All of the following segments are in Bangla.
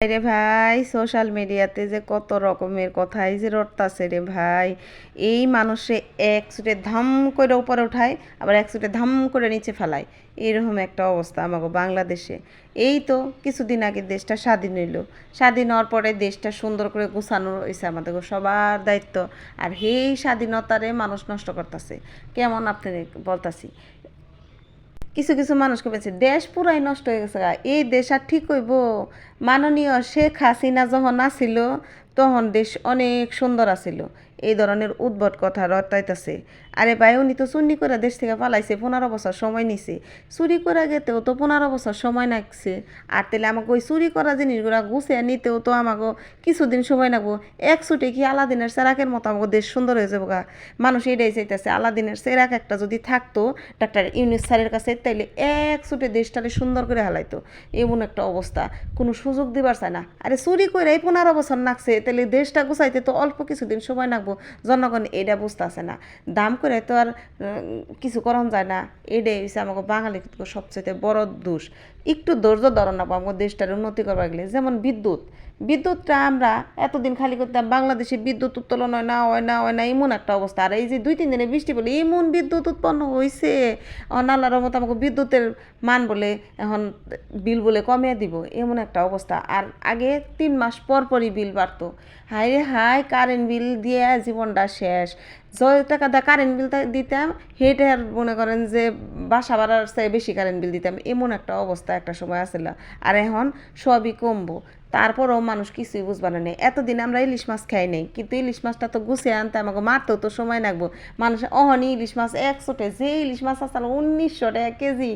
রে ভাই সোশ্যাল মিডিয়াতে যে কত রকমের কথাই যে রটতাছে রে ভাই। এই মানুষে এক সুটে ধাম করে উপরে উঠায়, আবার এক সুটে ধাম করে নিচে ফেলায়। এরকম একটা অবস্থা আমাকে বাংলাদেশে। এই তো কিছুদিন আগে দেশটা স্বাধীন হইল। স্বাধীন হওয়ার পরে দেশটা সুন্দর করে গুছানো হয়েছে আমাদের সবার দায়িত্ব। আর সেই স্বাধীনতারে মানুষ নষ্ট করতেছে। কেমন আপনি বলতাছি? কিছু কিছু মানুষকে বলছে দেশ পুরাই নষ্ট হয়ে গেছে এই দেশ আর ঠিক হইব। মাননীয় শেখ হাসিনা যখন আসিল, তখন দেশ অনেক সুন্দর আছিল এই ধরনের উদ্ভট কথা রটাইতেছে আরে ভাই, উনি তো চুন্নি করে দেশ থেকে পালাইছে, পনেরো বছর সময় নিছে। চুরি করে গেতেও তো পনেরো বছর সময় লাগছে আর তাহলে আমাকে ওই চুরি করা জিনিসগুলো গুছিয়ে নিতেও তো আমাকে কিছুদিন সময় লাগবো। এক ছুটে কি আলাদিনের সেরাকের মতো আমাকে দেশ সুন্দর হয়ে যাব গা? মানুষ এটাই চাইতেছে, আলাদিনের সেরাক একটা যদি থাকতো, ডাক্তার ইউনিস স্যারের কাছে তাইলে এক ছুটে দেশটারে সুন্দর করে হালাইতো। এমন একটা অবস্থা, কোনো সুযোগ দিবার চায় না। আরে চুরি করে এই পনেরো বছর লাগছে তাহলে দেশটা গুছাইতে তো অল্প কিছুদিন সময় লাগবো জনগণ এটা বুঝতেছে না। দাম করে তো আর কিছু করন যায় না। এটাই হচ্ছে আমাকে বাঙালি সবচেয়ে বড় দোষ। একটু ধৈর্য ধরন না আমাদের দেশটার উন্নতি করবার গেলে। যেমন বিদ্যুৎ। বিদ্যুৎটা আমরা এতদিন খালি করতাম, বাংলাদেশে বিদ্যুৎ উত্তোলন হয় না হয় না হয় না, এমন একটা অবস্থা। আর এই যে দুই, তিন দিনে বৃষ্টি বলে এমন বিদ্যুৎ উৎপন্ন হয়েছে অনাল্লার মতো আমাকে বিদ্যুতের মান বলে এখন বিল বলে কমিয়ে দিব, এমন একটা অবস্থা। আর আগে তিন মাস পর পরই বিল বাড়তো। হাই রে হাই কারেন্ট বিল দিয়ে জীবনটা শেষ। যত টাকা দা কারেন্ট বিল দিতাম, হেঁটে মনে করেন যে বাসা বাড়ার চেয়ে বেশি কারেন্ট বিল দিতাম, এমন একটা অবস্থা। একটা সময় আসছিল আর এখন সবই কমবো। তারপরও মানুষ কিছুই বুঝবার না। এতদিন আমরা ইলিশ মাছ খাই নাই, কিন্তু ইলিশ মাছটা তো গুছিয়ে আনতে আমাকে মারতেও তো সময় লাগবো। মানুষ অহনি ইলিশ মাছ একশোটে, যে ইলিশ মাছ আসলে উনিশশো টাকা কেজি,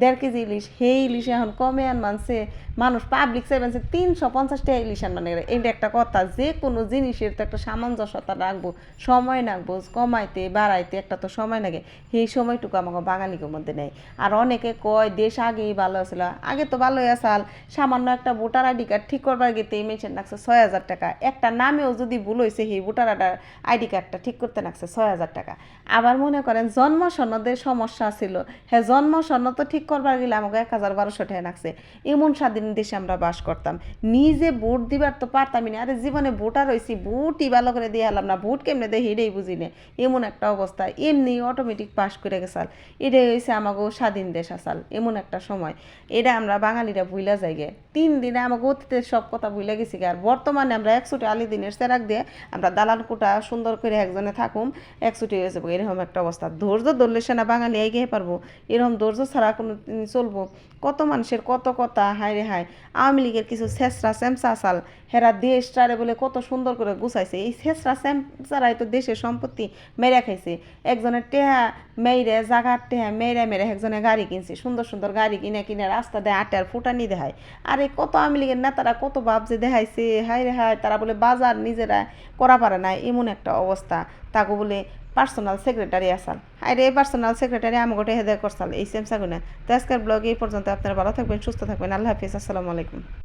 দেড় কেজি ইলিশ, সেই ইলিশ এখন কমে আন মানছে মানুষ পাবলিক সেভেন্সে তিনশো পঞ্চাশ টাকা ইলিশ আন মানে এটা একটা কথা, যে কোনো জিনিসের তো একটা সামঞ্জস্যতা রাখব, সময় লাগবো কমাইতে, বাড়াইতে একটা তো সময় লাগে। সেই সময়টুকু আমাকে বাঙালিকে মধ্যে নেই। আর অনেকে কয়, দেশ আগেই ভালো ছিল আগে তো ভালোই আসাল সামান্য একটা ভোটার আইডি কার্ড ঠিক করবার গেতে মেনশন রাখছে ছয় হাজার টাকা। একটা নামেও যদি ভুল হয়েছে সেই ভোটার আডার আইডি কার্ডটা ঠিক করতে রাখছে ছয় হাজার টাকা। আবার মনে করেন জন্ম সনদের সমস্যা ছিল। হ্যাঁ জন্ম সনদ তো ঠিক করবার গেলে আমাকে এক হাজার বারোশো টাকা রাখছে এমন স্বাধীন দেশে আমরা বাস করতাম। নিজে ভোট দিবার তো পারতামই না। আরে জীবনে ভোটার হয়েছি ভোটই ভালো করে দিয়ে হলাম না। ভোট কেমনে দেয় হেডেই বুঝি না। এমন একটা অবস্থা। এমনি অটোমেটিক পাস করে গেছাল এটাই হয়েছে আমাকে স্বাধীন দেশ আসাল। এমন একটা সময়। এটা আমরা বাঙালিরা ভুইলা যাই তিন দিনে আমাকে অতীতের সব কথা ভুলে গেছি আর বর্তমানে আমরা একশোটি আলি দিনের সেরাক দিয়ে আমরা দালান কোটা সুন্দর করে একজনে থাকুম একশোটি হয়ে যাব। এরকম একটা অবস্থা। ধৈর্য ধরলে সে না বাঙালি এগিয়ে পারব। এরকম ধৈর্য ছাড়া কোনো চলবো। কত মানুষের কত কথা, হায় রে হায়। আওয়ামী লীগের কিছু ছেঁচড়া স্যামসা আসাল। হেরা দেশটারে বলে কত সুন্দর করে গুছাইছে। এই ছেঁচড়া স্যামসারাই তো দেশের সম্পত্তি মেরে খাইছে। একজনের টেহা মেয়েরে জাগার টেহা মেয়েরে মেরে একজনে গাড়ি কিনছে। সুন্দর সুন্দর গাড়ি কিনে কিনে রাস্তা দেয়, আটার ফুটানি দেখায় আর কত আওয়ামী লীগের নেতারা কত বাপ যে দেখাইছে, হায় রে হায়, তারা বলে বাজার নিজেরা করা পারে না এমন একটা অবস্থা। তাকে বলে পার্সোনাল সেক্রেটারি আসাল। আরে রে পার্সোনাল সেক্রেটারি আমি গোটে হেদায় করছাল এই সেম সাগুনা। তো আজকের ব্লগ এই পর্যন্ত, আপনারা ভালো থাকবেন, সুস্থ থাকবেন। আল্লাহ হাফিজ, আসসালামু আলাইকুম।